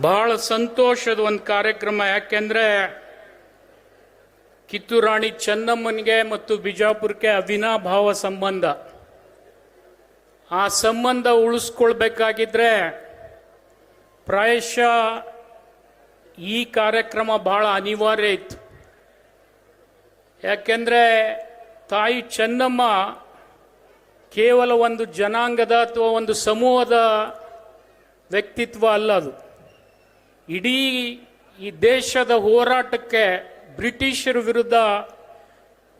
ಬಹಳ ಸಂತೋಷದ ಒಂದು ಕಾರ್ಯಕ್ರಮ. ಯಾಕೆಂದ್ರೆ ಕಿತ್ತೂರಾಣಿ ಚೆನ್ನಮ್ಮನಿಗೆ ಮತ್ತು ಬಿಜಾಪುರಕ್ಕೆ ಅವಿನಾಭಾವ ಸಂಬಂಧ. ಆ ಸಂಬಂಧ ಉಳಿಸ್ಕೊಳ್ಬೇಕಾಗಿದ್ರೆ ಪ್ರಾಯಶಃ ಈ ಕಾರ್ಯಕ್ರಮ ಬಹಳ ಅನಿವಾರ್ಯ ಇತ್ತು. ಯಾಕೆಂದ್ರೆ ತಾಯಿ ಚೆನ್ನಮ್ಮ ಕೇವಲ ಒಂದು ಜನಾಂಗದ ಅಥವಾ ಒಂದು ಸಮೂಹದ ವ್ಯಕ್ತಿತ್ವ ಅಲ್ಲ ಅದು. ಇಡೀ ಈ ದೇಶದ ಹೋರಾಟಕ್ಕೆ ಬ್ರಿಟಿಷರ ವಿರುದ್ಧ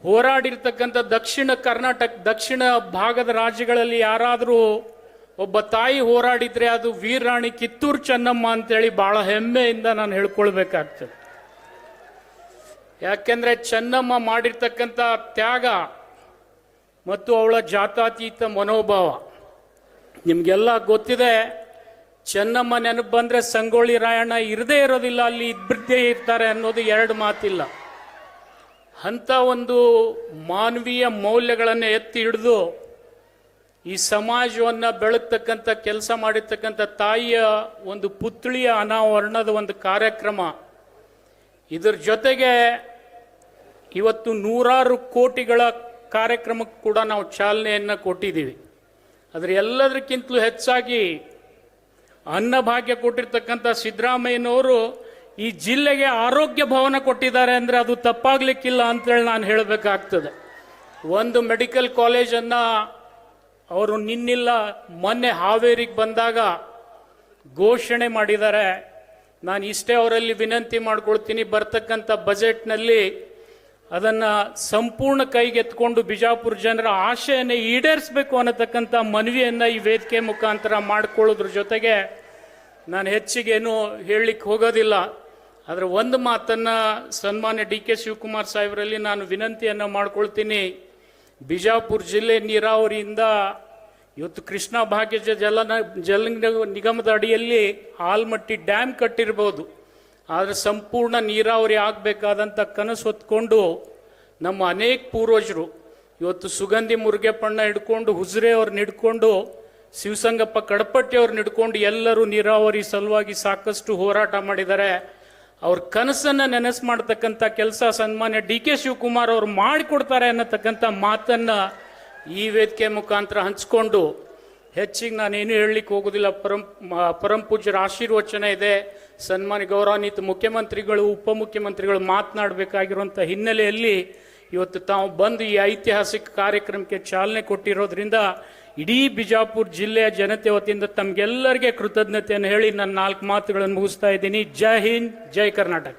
ಹೋರಾಡಿರ್ತಕ್ಕಂಥ ದಕ್ಷಿಣ ಕರ್ನಾಟಕ, ದಕ್ಷಿಣ ಭಾಗದ ರಾಜ್ಯಗಳಲ್ಲಿ ಯಾರಾದರೂ ಒಬ್ಬ ತಾಯಿ ಹೋರಾಡಿದ್ರೆ ಅದು ವೀರರಾಣಿ ಕಿತ್ತೂರು ಚೆನ್ನಮ್ಮ ಅಂತೇಳಿ ಬಹಳ ಹೆಮ್ಮೆಯಿಂದ ನಾನು ಹೇಳ್ಕೊಳ್ಬೇಕಾಗ್ತದೆ. ಯಾಕೆಂದರೆ ಚೆನ್ನಮ್ಮ ಮಾಡಿರ್ತಕ್ಕಂಥ ತ್ಯಾಗ ಮತ್ತು ಅವಳ ಜಾತಾತೀತ ಮನೋಭಾವ ನಿಮಗೆಲ್ಲ ಗೊತ್ತಿದೆ ಚೆನ್ನಮ್ಮ ನೆನಪು ಬಂದರೆ ಸಂಗೊಳ್ಳಿ ರಾಯಣ್ಣ ಇರದೇ ಇರೋದಿಲ್ಲ, ಅಲ್ಲಿ ಇಬ್ಬರದೇ ಇರ್ತಾರೆ ಅನ್ನೋದು ಎರಡು ಮಾತಿಲ್ಲ. ಅಂಥ ಒಂದು ಮಾನವೀಯ ಮೌಲ್ಯಗಳನ್ನು ಎತ್ತಿ ಹಿಡಿದು ಈ ಸಮಾಜವನ್ನು ಬೆಳಗ್ತಕ್ಕಂಥ ಕೆಲಸ ಮಾಡಿರ್ತಕ್ಕಂಥ ತಾಯಿಯ ಒಂದು ಪುತ್ಳಿಯ ಅನಾವರಣದ ಒಂದು ಕಾರ್ಯಕ್ರಮ. ಇದರ ಜೊತೆಗೆ ಇವತ್ತು ನೂರಾರು ಕೋಟಿಗಳ ಕಾರ್ಯಕ್ರಮಕ್ಕೆ ಕೂಡ ನಾವು ಚಾಲನೆಯನ್ನು ಕೊಟ್ಟಿದ್ದೀವಿ. ಆದರೆ ಎಲ್ಲದಕ್ಕಿಂತಲೂ ಹೆಚ್ಚಾಗಿ ಅನ್ನಭಾಗ್ಯ ಕೊಟ್ಟಿರ್ತಕ್ಕಂಥ ಸಿದ್ದರಾಮಯ್ಯನವರು ಈ ಜಿಲ್ಲೆಗೆ ಆರೋಗ್ಯ ಭವನ ಕೊಟ್ಟಿದ್ದಾರೆ ಅಂದರೆ ಅದು ತಪ್ಪಾಗ್ಲಿಕ್ಕಿಲ್ಲ ಅಂತೇಳಿ ನಾನು ಹೇಳಬೇಕಾಗ್ತದೆ. ಒಂದು ಮೆಡಿಕಲ್ ಕಾಲೇಜನ್ನು ಅವರು ನಿನ್ನಿಲ್ಲ, ಮೊನ್ನೆ ಹಾವೇರಿಗೆ ಬಂದಾಗ ಘೋಷಣೆ ಮಾಡಿದ್ದಾರೆ. ನಾನು ಇಷ್ಟೇ ಅವರಲ್ಲಿ ವಿನಂತಿ ಮಾಡ್ಕೊಳ್ತೀನಿ, ಬರ್ತಕ್ಕಂಥ ಬಜೆಟ್ನಲ್ಲಿ ಅದನ್ನು ಸಂಪೂರ್ಣ ಕೈಗೆತ್ಕೊಂಡು ಬಿಜಾಪುರ ಜನರ ಆಶೆಯನ್ನು ಈಡೇರಿಸಬೇಕು ಅನ್ನತಕ್ಕಂಥ ಮನವಿಯನ್ನು ಈ ವೇದಿಕೆ ಮುಖಾಂತರ ಮಾಡಿಕೊಳ್ಳೋದ್ರ ಜೊತೆಗೆ ನಾನು ಹೆಚ್ಚಿಗೇನು ಹೇಳಲಿಕ್ಕೆ ಹೋಗೋದಿಲ್ಲ. ಆದರೆ ಒಂದು ಮಾತನ್ನು ಸನ್ಮಾನ್ಯ ಡಿ ಕೆ ಶಿವಕುಮಾರ್ ಸಾಹೇಬರಲ್ಲಿ ನಾನು ವಿನಂತಿಯನ್ನು ಮಾಡ್ಕೊಳ್ತೀನಿ. ಬಿಜಾಪುರ ಜಿಲ್ಲೆ ನೀರಾವರಿಯಿಂದ ಇವತ್ತು ಕೃಷ್ಣ ಭಾಗ್ಯಜ ಜಲ ಜಲ ನಿಗಮದ ಅಡಿಯಲ್ಲಿ ಆಲ್ಮಟ್ಟಿ ಡ್ಯಾಮ್ ಕಟ್ಟಿರ್ಬೋದು. ಆದರೆ ಸಂಪೂರ್ಣ ನೀರಾವರಿ ಆಗಬೇಕಾದಂಥ ಕನಸು ಹೊತ್ಕೊಂಡು ನಮ್ಮ ಅನೇಕ ಪೂರ್ವಜರು ಇವತ್ತು ಸುಗಂಧಿ ಮುರುಗೆಪಣ್ಣ ಹಿಡ್ಕೊಂಡು, ಹುಜ್ರೆ ಅವ್ರನ್ನ ಹಿಡ್ಕೊಂಡು, ಶಿವಸಂಗಪ್ಪ ಕಡಪಟ್ಟಿ ಅವ್ರನ್ನ ಹಿಡ್ಕೊಂಡು ಎಲ್ಲರೂ ನೀರಾವರಿ ಸಲುವಾಗಿ ಸಾಕಷ್ಟು ಹೋರಾಟ ಮಾಡಿದ್ದಾರೆ. ಅವ್ರ ಕನಸನ್ನು ನೆನೆಸು ಮಾಡ್ತಕ್ಕಂಥ ಕೆಲಸ ಸನ್ಮಾನ್ಯ ಡಿ ಕೆ ಶಿವಕುಮಾರ್ ಅವರು ಮಾಡಿಕೊಡ್ತಾರೆ ಅನ್ನತಕ್ಕಂಥ ಮಾತನ್ನು ಈ ವೇದಿಕೆ ಮುಖಾಂತರ ಹಂಚ್ಕೊಂಡು ಹೆಚ್ಚಿಗೆ ನಾನೇನು ಹೇಳಲಿಕ್ಕೆ ಹೋಗೋದಿಲ್ಲ. ಪರಂ ಪರಂ ಪೂಜ್ಯರ ಆಶೀರ್ವಚನ ಇದೆ. ಸನ್ಮಾನ್ಯ ಗೌರವಾನ್ವಿತ ಮುಖ್ಯಮಂತ್ರಿಗಳು, ಉಪಮುಖ್ಯಮಂತ್ರಿಗಳು ಮಾತನಾಡಬೇಕಾಗಿರುವಂಥ ಹಿನ್ನೆಲೆಯಲ್ಲಿ ಇವತ್ತು ತಾವು ಬಂದು ಈ ಐತಿಹಾಸಿಕ ಕಾರ್ಯಕ್ರಮಕ್ಕೆ ಚಾಲನೆ ಕೊಟ್ಟಿರೋದ್ರಿಂದ ಇಡೀ ಬಿಜಾಪುರ ಜಿಲ್ಲೆಯ ಜನತೆ ವತಿಯಿಂದ ತಮಗೆಲ್ಲರಿಗೆ ಕೃತಜ್ಞತೆಯನ್ನು ಹೇಳಿ ನನ್ನ ನಾಲ್ಕು ಮಾತುಗಳನ್ನು ಮುಗಿಸ್ತಾ ಇದ್ದೀನಿ. ಜೈ ಹಿಂದ್, ಜೈ ಕರ್ನಾಟಕ.